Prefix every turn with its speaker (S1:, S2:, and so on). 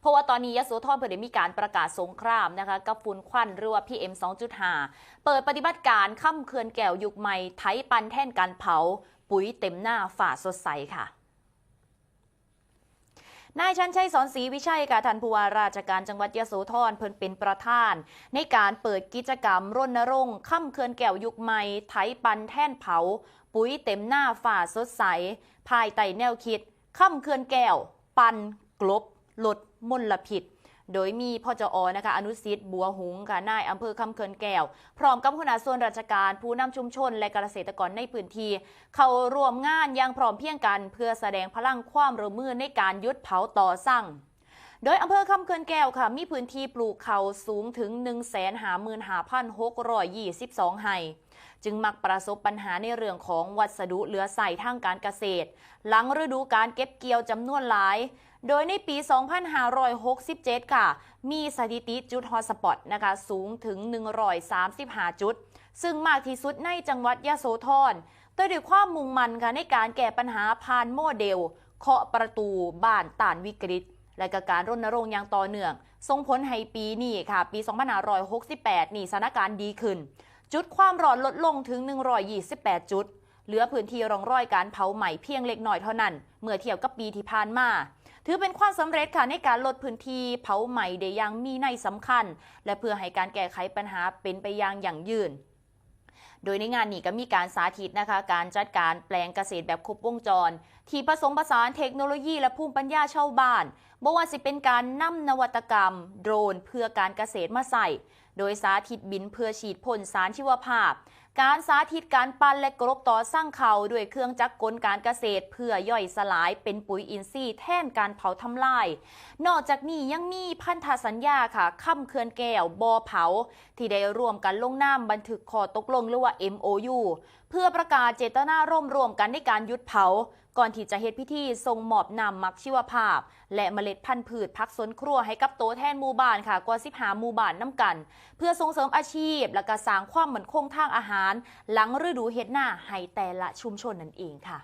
S1: เพราะว่าตอนนี้ยโสธรเพิ่นได้มีการประกาศสงครามนะคะกับฝุ่นควันหรือว่า PM 2.5 เปิดปฏิบัติการค่ำเขื่อนแก้วยุคใหม่ไถปันแท่นการเผา ปุ๋ยเต็มหน้าฝ่าสดใสค่ะนายชันชัยสอนศรีวิชัยค่ะท่านผู้ว่าราชการจังหวัดยโสธรเพิ่นเป็นประธาน ในการเปิดกิจกรรมรณรงค์ค่ำเขื่อนแก้วยุคใหม่ไถปันแท่นเผา ปุ๋ยเต็มหน้าฝ่าสดใส ภายใต้แนวคิด ค่ำเขื่อนแก้ว ปันกลบ ลดมลพิษโดยมีพ่อจอนะคะ อนุสิทธิ์บัวหุงค่ะ นายอำเภอคำเคินแก้ว พร้อมกับหัวหน้าส่วนราชการผู้นำชุมชน และเกษตรกรในพื้นที่ เข้าร่วมงานอย่างพร้อมเพียงกัน เพื่อแสดงพลังความร่วมมือในการยุดเผาต่อสั่ง โดยอำเภอคำเขื่อนแก้วค่ะ มีพื้นที่ปลูกเขาสูงถึง 155,522 ไร่จึงมักประสบปัญหาในเรื่องของวัสดุเหลือใส่ทางการเกษตร หลังฤดูการเก็บเกี่ยวจำนวนหลาย โดยในปี 2567 ค่ะ มีสถิติจุดฮอสปอตนะคะสูงถึง 135 จุด ซึ่งมากที่สุดในจังหวัดยะโสธรโดยด้วยความมุ่งมั่นค่ะในการแก้ปัญหาผ่านโมเดล เคาะประตูบ้านต้านวิกฤต และกการรณรงค์อย่างต่อเนื่องส่งผลให้ปีนี้ค่ะ ปี 2568 นี่สถานการณ์ดีขึ้น จุดความร้อนลดลงถึง 128 จุด เหลือพื้นที่รองรอยการเผาใหม่เพียงเล็กน้อยเท่านั้น เมื่อเทียบกับปีที่ผ่านมาถือเป็นความสำเร็จค่ะในการลดพื้นที่เผาใหม่ได้อย่างมีในยสำคัญ และเพื่อให้การแก้ไขปัญหาเป็นไปอย่างยั่งยืน โดยในงานนี้ก็มีการสาธิตนะคะ การจัดการแปลงเกษตรแบบครบวงจร ที่ผสมผสานเทคโนโลยีและภูมิปัญญาชาวบ้านบ่ว่าสิเป็นการนำนวัตกรรม โดรนเพื่อการเกษตรมาใส่ โดยสาธิตบินเพื่อฉีดพ่นสารชีวภาพ การสาธิตการปั้นและกรบต่อสร้างเขาด้วยเครื่องจักรกลการเกษตร เพื่อย่อยสลายเป็นปุ๋ยอินทรีย์แทนการเผาทำลาย นอกจากนี้ยังมีพันธสัญญาค่ะค่ำเขื่อนแก้วบอเผา ที่ได้ร่วมกันลงนามบันทึกข้อตกลงหรือว่า MOU เพื่อประกาศเจตนาร่วมรวมกันในการยุดเผา ก่อนที่จะเฮ็ดพิธีทรงมอบนำมักชีวภาพ และเมล็ดพันธุ์พืชพักสวนครัวให้กับโตแทนหมู่บ้านค่ะกว่า15หมู่บ้านน้ำกัน เพื่อส่งเสริมอาชีพและก็สร้างความมั่นคงทางอาหารหาร หลังฤดูเฮ็ดหน้าให้แต่ละชุมชนนั่นเองค่ะ